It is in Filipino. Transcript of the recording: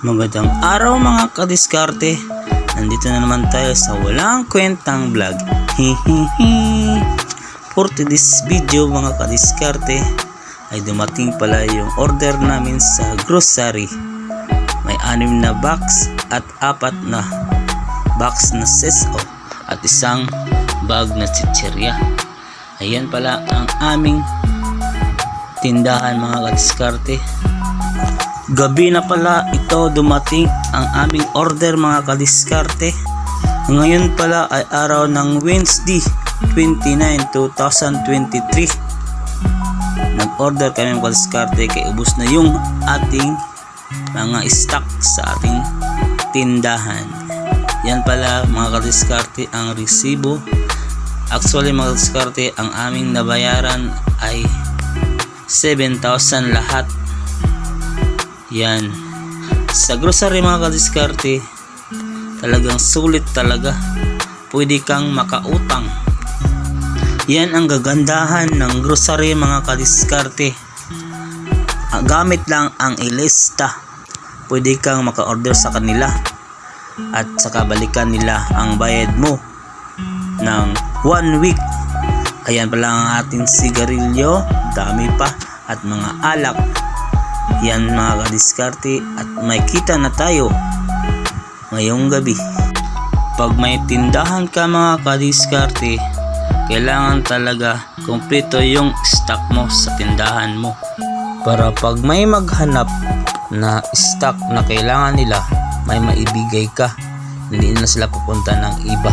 Magandang araw mga kadiskarte. Nandito na naman tayo sa walang kwentang vlog. For today's video mga kadiskarte ay dumating pala yung order namin sa grocery. May anim na box at apat na box na seso at isang bag na chicherya. Ayan pala ang aming tindahan mga kadiskarte. Gabi na pala ito dumating ang aming order mga kadiskarte. Ngayon pala ay araw ng Wednesday 29, 2023. Nag-order kami mga kadiskarte kay ubos na yung ating mga stock sa ating tindahan. Yan pala mga kadiskarte ang resibo. Actually mga kadiskarte ang aming nabayaran ay 7,000 lahat yan. Sa grocery mga kadiskarte, talagang sulit talaga. Pwede kang makautang. Yan ang gagandahan ng grocery mga kadiskarte. Ah, Gamit lang ang ilista. Pwede kang maka-order sa kanila at saka balikan nila ang bayad mo ng one week. Ayan pala ang ating sigarilyo, dami pa at mga alak yan mga kadiskarte at may kita na tayo ngayong gabi. Pag may tindahan ka mga kadiskarte, kailangan talaga kumpleto yung stock mo sa tindahan mo. Para pag may maghanap na stock na kailangan nila, may maibigay ka. Hindi na sila pupunta ng iba.